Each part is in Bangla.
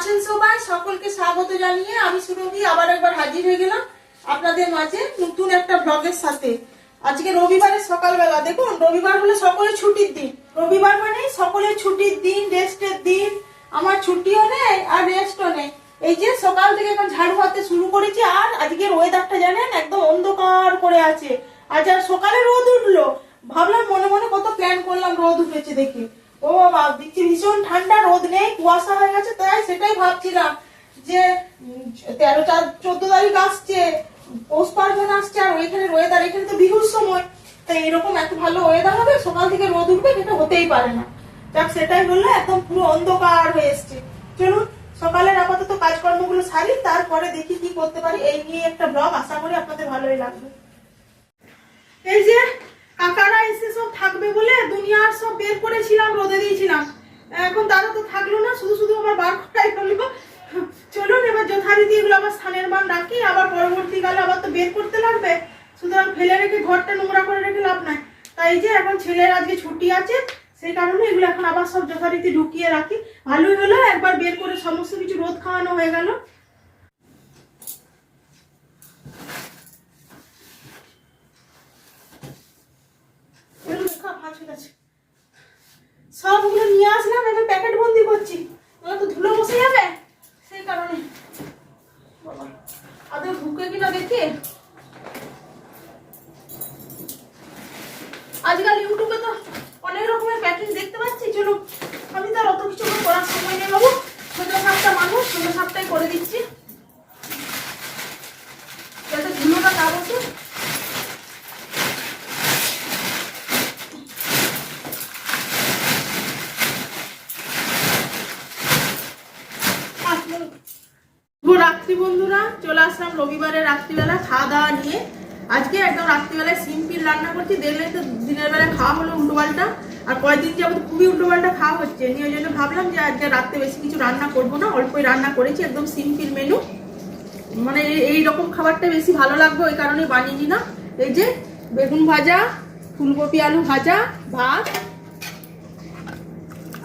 আছেন সবাই, সকলকে স্বাগত জানিয়ে আমি সুরভি আবার একবার হাজির হয়ে গেলাম আপনাদের মাঝে নতুন একটা ব্লগের সাথে। আজকে রবিবারের সকালবেলা, দেখুন, রবিবার হলে সকলের ছুটির দিন। রবিবার মানে সকলের ছুটির দিন রেস্টের দিন। আমার ছুটিও নেই আর রেস্টও নেই। এই যে সকাল থেকে এখন ঝাড়ু হাতে শুরু করেছি আর আজকের ওয়েদারটা জানেন, একদম অন্ধকার করে আছে। আজ আর সকালে রোদ উঠল। ভাবলাম মনে মনে কত প্ল্যান করলাম রোদ উঠেছে দেখি। ও বাবা দেখছি ভীষণ ঠান্ডা রোদ নেই, কুয়াশা হয়ে গেছে, তাই সেটাই ভাবছিলাম যে তেরো চার চোদ্দ তারিখ আসছে, পৌষ পার্বণ আসছে, আর ওইখানে ওয়েদার এখানে তো বিহুর সময়। তাই এরকম এত ভালো ওয়েদার হবে, সকাল থেকে রোদ উঠবে এটা হতেই পারে না। যাক, সেটাই বলল একদম পুরো অন্ধকার হয়ে এসছে। চলুন, সকালের আপাতত কাজকর্মগুলো সারি, তারপরে দেখি কি করতে পারি। এই নিয়ে একটা ব্লগ আশা করি আপনাদের ভালোই লাগবে। এই যে, কাকারা এসে সব থাকবে বলে দুনিয়ার সব বের করেছিলাম, রোদে দিয়েছিলাম। এখন তারা তো থাকল না, শুধু শুধু আমার বার করাই হলো। চলুন, এবার যথারীতি এগুলো আবার স্থানের মান রাখি, আবার পরবর্তীকালে আবার তো বের করতে লাগবে। সুতরাং ফেলে রেখে ঘরটা নোংরা করে রেখে লাভ নাই। তাই যে এখন ছেলের আজকে ছুটি আছে, সেই কারণে এগুলো এখন আবার সব যথারীতি ঢুকিয়ে রাখি। ভালোই হলো, একবার বের করে সমস্ত কিছু রোদ খাওয়ানো হয়ে গেল। হয়ে গেছে। সবগুলো নিয়ে আসলাম এবার প্যাকেট বন্দি করছি। নাহলে তো ধুলো বসে যাবে। সেই কারণে। বাবা, আদৌ ঢুকে কিনা দেখি। আজকাল ইউটিউবে তো অনেক রকমের প্যাকিং দেখতে পাচ্ছি। চলো আমি তো আর অত কিছু করার সময় নেই বাবু। ছোট সাতটা মানুষ ছোট সাতটাই করে দিচ্ছি যাতে ধুলোটা না বসে রাত্রি বন্ধুরা, চলে আসলাম রবিবারের রাত্রিবেলা খাওয়া দাওয়া নিয়ে। আজকে একদম রাত্রিবেলায় সিম্পল রান্না করছি, দেখলে তো দিনের বেলায় খাওয়া হলো উল্টোপাল্টা আর কয়েকদিন যাবত খুবই উল্টোপাল্টা খাওয়া হচ্ছে, নিয়ে ওই জন্য ভাবলাম যে আজকে রাত্রে বেশি কিছু রান্না করব না, অল্পই রান্না করেছি, একদম সিম্পল মেনু। মানে এই- রকম খাবারটা বেশি ভালো লাগবে ওই কারণে বানিয়ে নিলাম এই যে বেগুন ভাজা, ফুলকপি আলু ভাজা, ভাত,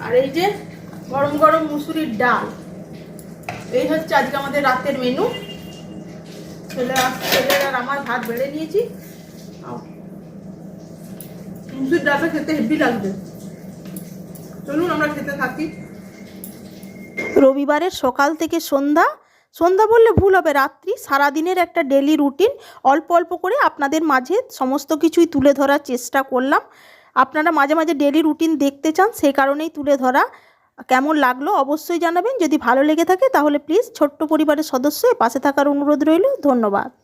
আর এই যে গরম গরম মুসুরির ডাল। এই হচ্ছে আজকে আমাদের রাতের মেনু ছেলে ছেলের আর আমার ভাত বেড়ে নিয়েছি। মুসুর ডালটা খেতে হেভি লাগবে। চলুন আমরা খেতে থাকি। রবিবারের সকাল থেকে সন্ধ্যা। সন্ধ্যা বললে ভুল হবে রাত্রি সারাদিনের একটা ডেলি রুটিন অল্প অল্প করে আপনাদের মাঝে সমস্ত কিছুই তুলে ধরার চেষ্টা করলাম। আপনারা মাঝে মাঝে ডেলি রুটিন দেখতে চান সেই কারণেই তুলে ধরা। কেমন লাগল অবশ্যই জানাবেন। যদি ভালো লেগে থাকে তাহলে প্লিজ ছোট্ট পরিবারের সদস্য পাশে থাকার অনুরোধ রইল। ধন্যবাদ।